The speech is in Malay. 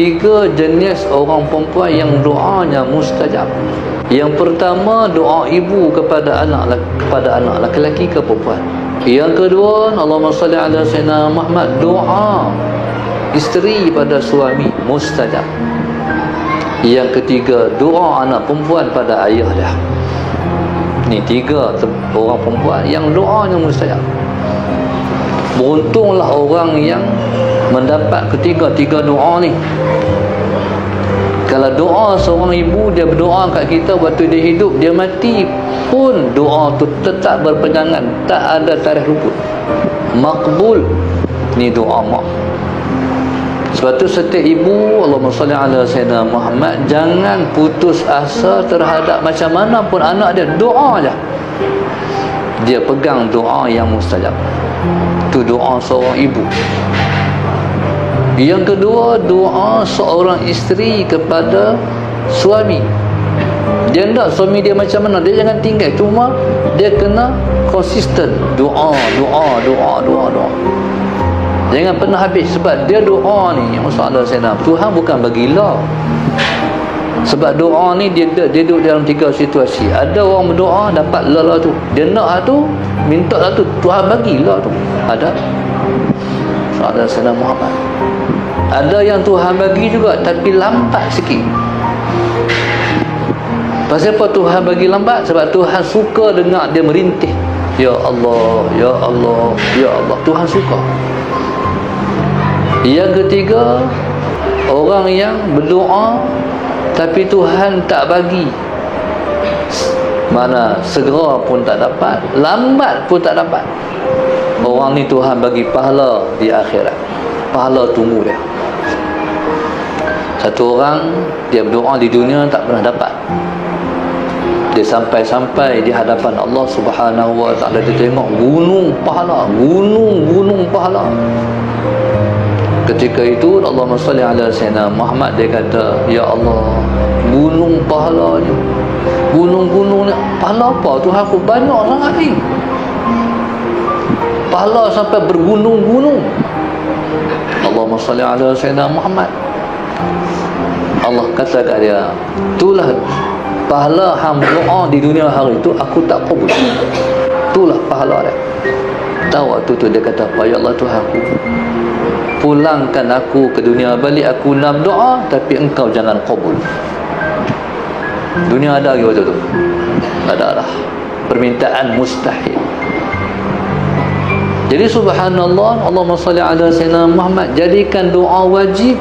tiga jenis orang perempuan yang doanya mustajab. Yang pertama doa ibu kepada anak kepada anak lelaki ke perempuan. Yang kedua Allahumma salli ala sayyidina Muhammad doa isteri pada suami mustajab. Yang ketiga doa anak perempuan pada ayah dia. Ni tiga orang perempuan yang doanya mustajab. Beruntunglah orang yang mendapat ketiga-tiga doa ni. Kalau doa seorang ibu dia berdoa kat kita waktu dia hidup dia mati pun doa tu tetap berpegangan tak ada tarikh luput makbul ni doa mak. Sebab tu setiap ibu Allahumma salli ala sayyidina Muhammad jangan putus asa terhadap macam mana pun anak dia doa je. Dia pegang doa yang mustajab tu doa seorang ibu yang kedua doa seorang isteri kepada suami. Dia tak suami dia macam mana? Dia jangan tinggal. Cuma dia kena konsisten. Doa doa doa doa doa. Jangan pernah habis sebab dia doa ni. Masalah saya nak. Tuhan bukan bagi lah sebab doa ni dia, dia, dia duduk dalam tiga situasi. Ada orang berdoa dapat lala tu. Dia nak lah tu minta lah tu. Tuhan bagilah tu. Ada salam Muhammad. Ada yang Tuhan bagi juga tapi lambat sikit. Pasal apa Tuhan bagi lambat? Sebab Tuhan suka dengar dia merintih. Ya Allah Ya Allah Ya Allah. Tuhan suka. Yang ketiga orang yang berdoa tapi Tuhan tak bagi. Mana segera pun tak dapat lambat pun tak dapat orang ni Tuhan bagi pahala di akhirat. Pahala tunggu dia. Satu orang dia berdoa di dunia tak pernah dapat. Dia sampai-sampai di hadapan Allah Subhanahu wa taala. Dia tengok gunung pahala gunung-gunung pahala. Ketika itu Allah salli ala sayyidina Muhammad dia kata ya Allah gunung pahala ni gunung-gunung ni pahala apa? Tuhan aku banyak sangat ni pahala sampai bergunung-gunung. Allahumma salli ala sayyidina Muhammad. Allah kata kat dia itulah pahala hang doa di dunia hari itu aku tak kabul itulah pahala dia. Tahu waktu tu dia kata apa ya Allah Tuhan aku pulangkan aku ke dunia balik aku nak doa tapi engkau jangan kabul dunia ada lagi waktu tu. Ada lah. Permintaan mustahil jadi subhanallah Allahumma salli ala sayyidina Muhammad. Jadikan doa wajib